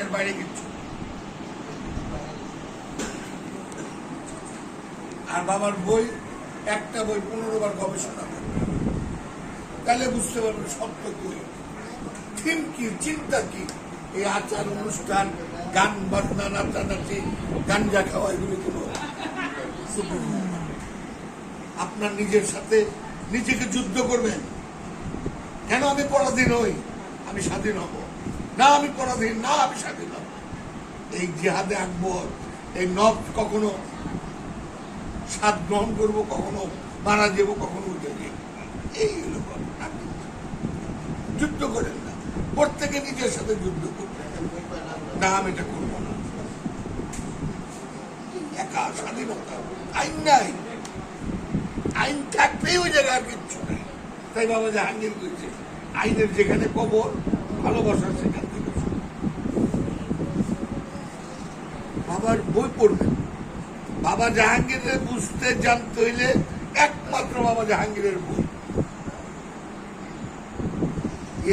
এর বাইরে কিচ্ছু আর বাবার বই, একটা বই পনেরো বার গবেষণা করবে। তাহলে বুঝতে পারবে সত্য কি। থিম কি, চিন্তা কি? এই আচার, অনুষ্ঠান, গান, বাজনা নাচানাচি গাঞ্জা খাওয়া, এগুলি কোনো আপনার নিজের সাথে নিজেকে যুদ্ধ করবেন। কেন আমি পরাধীন হই? আমি স্বাধীন হব। না আমি পরাধীন, না আমি স্বাধীন। এই জেহাদে আকবর, এই নব কখনো স্বাদ গ্রহণ করব, কখনো মারা যাব, কখনো উঠে এই হলো। যুদ্ধ করেন না। প্রত্যেকে নিজের সাথে যুদ্ধ করবেন না, আমি এটা করব না। একা স্বাধীনতা। আইন নাই। আইন থাকতেই ওই জায়গায় আর কিচ্ছু নেই। তাই বাবা জাহাঙ্গীর বলছে আইনের যেখানে কবর সেখান থেকে বাবার বই পড়বেন। বাবা জাহাঙ্গীরের বুঝতে জানতে হইলে একমাত্র বাবা জাহাঙ্গীরের বই।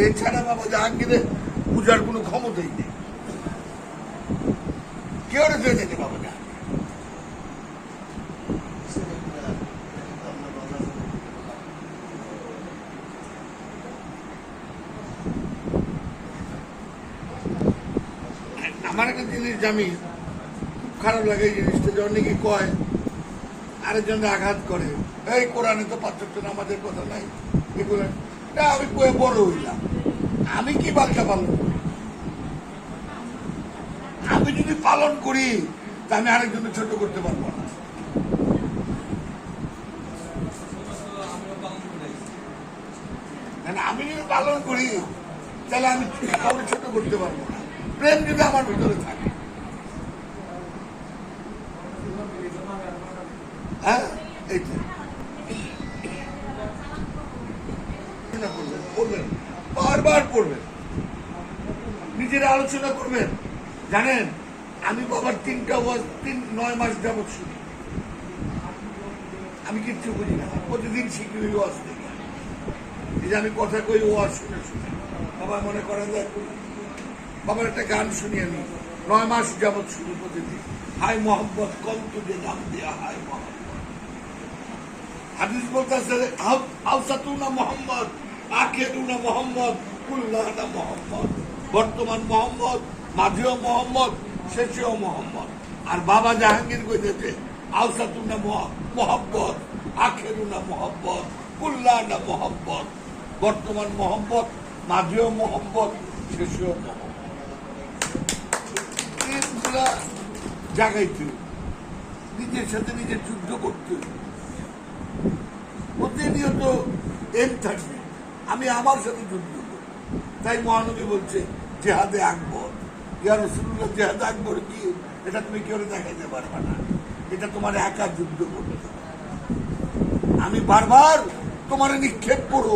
এছাড়া বাবা জাহাঙ্গীরের বুঝার কোনো ক্ষমতাই নেই। কেউ রেখে যেতে বাবা জাহাঙ্গীর? আমার একটা জিনিস আমি খুব খারাপ লাগে এই জিনিসটা যে অনেকে কয় আরেকজনে আঘাত করে। এই কোরআনে তো পাঁচক্য আমাদের কথা নাই। এগুলো না আমি কয়ে বড় হইলাম। আমি কি বার্তা পালন আমি যদি পালন করি, তা আমি আরেকজনে ছোট করতে পারব না, আমি যদি পালন করি, তাহলে আমি কাউকে ছোট করতে পারব না। প্রেম যদি আমার ভিতরে থাকে। হ্যাঁ? করবেন, বারবার পড়বেন নিজের আলোচনা করবেন। জানেন আমি বাবার তিনটা ওয়াজ তিন নয় মাস যাবৎ শুনি। আমি কিচ্ছু বুঝি না। প্রতিদিন শিখি ওই ওয়াজ থেকে এই যে আমি কথা কই ওয়াজ শুনে শুনে। বাবা মনে করেন যে বাবার একটা গান শুনি আমি। নয় মাস যাবৎ শুনি প্রতিদিন। হাই মোহাম্মদ কম তুঝে নাম দিয়া হাই মোহাম্মদ হাদিস বলতেছে মোহাম্মদ মোহাম্মদ মোহাম্মদ। বর্তমান মোহাম্মদ, মাঝিও মোহাম্মদ, শেষেও মোহাম্মদ। আর বাবা জাহাঙ্গীর কইতেছে, আউসাতুনা মোহাম্মদ আখেরুনা মোহাম্মদ কুল্লাহনা মোহাম্মদ। বর্তমান মোহাম্মদ, মাঝিও মোহাম্মদ, শেষেও মোহাম্মদ। এগুলা জাগাইতে। নিজের সাথে নিজের যুদ্ধ করতে। প্রতিনিয়ত এম থাকবে। আমি আমার সাথে যুদ্ধ করি তাই মহানবী বলছে, জেহাদে আকবর। ইয়া রসুল্লাহ জেহাদে আকবর কি? এটা তুমি কেউ দেখাইতে পারবে না। এটা তোমার একা যুদ্ধ করতে আমি বারবার তোমার নিক্ষেপ করো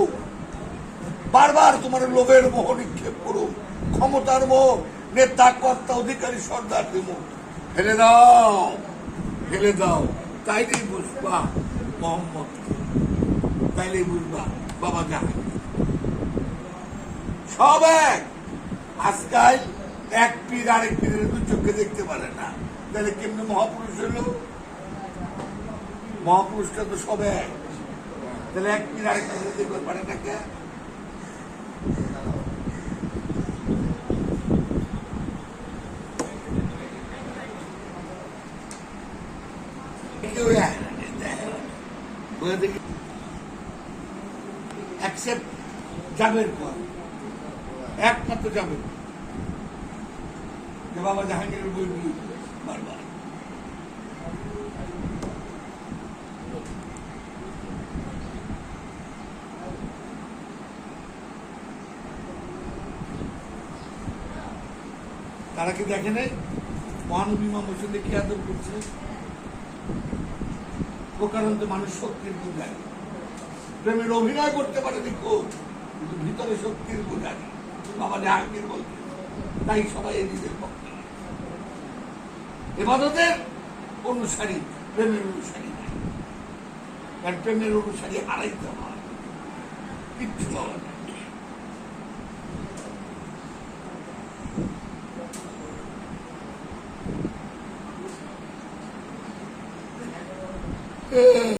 বারবার তোমার লোভের মোহ নিক্ষেপ করো ক্ষমতার মোহ নেতা কর্তা অধিকারী সর্দার দেব ফেলে দাও ফেলে দাও, তাইলেই বুঝবা মোহাম্মদ তাইলেই বুঝবা বাবা জাহাঙ্গীর সব এক। আজকাল এক পীর আরেক পীরের দু চোখে দেখতে পারে না। তাহলে কেমনি মহাপুরুষ হলো? মহাপুরুষটা তো সব এক। তাহলে এক পীর আরেক পীরের দেখতে পারে না কে কেউ এক। একমাত্র যে বাবা জাহাঙ্গীরের বারবার। তারা কি দেখে নাই? মহানবী মা মসজিদে কি আদর করছে? প্রকারান্ত মানুষ শক্তির পূজারী। প্রেমের অভিনয় করতে পারে দেখো, কিন্তু ভিতরে শক্তির পূজারী। বাবা জাহাঙ্গীর বলতে তাই সবাই নিজের পক্ষে এবাদতের অনুসারী, প্রেমের অনুসারী নাই। কারণ প্রেমের অনুসারী হারাইতে হয়। কিচ্ছু পাওয়া যায় Hey.